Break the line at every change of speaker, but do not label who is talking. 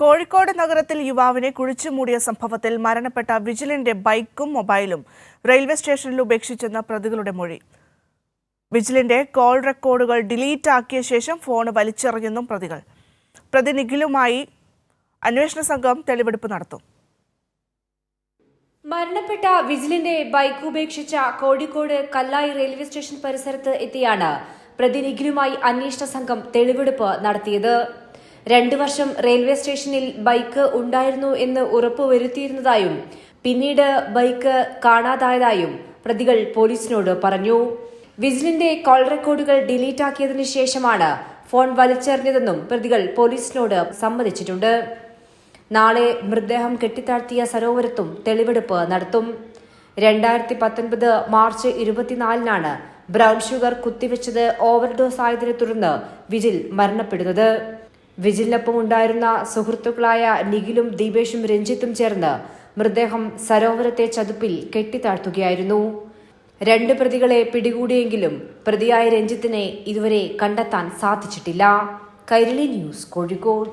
കോഴിക്കോട് നഗരത്തിൽ യുവാവിനെ കുഴിച്ചുമൂടിയ സംഭവത്തിൽ മരണപ്പെട്ട വിജിലിന്റെ ബൈക്കും മൊബൈലും റെയിൽവേ സ്റ്റേഷനിൽ ഉപേക്ഷിച്ചെന്ന പ്രതികളുടെ മൊഴി. വിജിലിന്റെ കോൾ റെക്കോർഡുകൾ ഡിലീറ്റ് ആക്കിയ ശേഷം ഫോൺ വലിച്ചെറിഞ്ഞെന്നും പ്രതികൾ. പ്രതി നിഖിലുമായി അന്വേഷണ സംഘം തെളിവെടുപ്പ് നടത്തും.
മരണപ്പെട്ട വിജിലിന്റെ ബൈക്ക് ഉപേക്ഷിച്ച കോഴിക്കോട് കല്ലായി റെയിൽവേ സ്റ്റേഷൻ പരിസരത്ത് എത്തിയാണ് പ്രതി നിഖിലുമായി അന്വേഷണ സംഘം തെളിവെടുപ്പ് നടത്തിയത്. രണ്ടു വർഷം റെയിൽവേ സ്റ്റേഷനിൽ ബൈക്ക് ഉണ്ടായിരുന്നു എന്ന് ഉറപ്പുവരുത്തിയിരുന്നതായും പിന്നീട് ബൈക്ക് കാണാതായതായും പ്രതികൾ പോലീസിനോട് പറഞ്ഞു. വിജിലിന്റെ കോൾ റെക്കോർഡുകൾ ഡിലീറ്റ് ആക്കിയതിനു ശേഷമാണ് ഫോൺ വലിച്ചെറിഞ്ഞതെന്നും പ്രതികൾ പോലീസിനോട് സമ്മതിച്ചിട്ടുണ്ട്. നാളെ മൃതദേഹം കെട്ടിത്താഴ്ത്തിയ സരോവരത്തും തെളിവെടുപ്പ് നടത്തും. രണ്ടായിരത്തി പത്തൊൻപത് മാർച്ച് ഇരുപത്തിനാലിനാണ് ബ്രൗൺ ഷുഗർ കുത്തിവെച്ചത് ഓവർഡോസ് ആയതിനെ തുടർന്ന് വിജിൽ മരണപ്പെടുന്നത്. വിജിലിനൊപ്പം ഉണ്ടായിരുന്ന സുഹൃത്തുക്കളായ നിഖിലും ദീപേഷും രഞ്ജിത്തും ചേർന്ന് മൃതദേഹം സരോവരത്തെ ചതുപ്പിൽ കെട്ടിത്താഴ്ത്തുകയായിരുന്നു. രണ്ട് പ്രതികളെ പിടികൂടിയെങ്കിലും പ്രതിയായ രഞ്ജിത്തിനെ ഇതുവരെ കണ്ടെത്താൻ സാധിച്ചിട്ടില്ല. കൈരളി ന്യൂസ് കോഴിക്കോട്.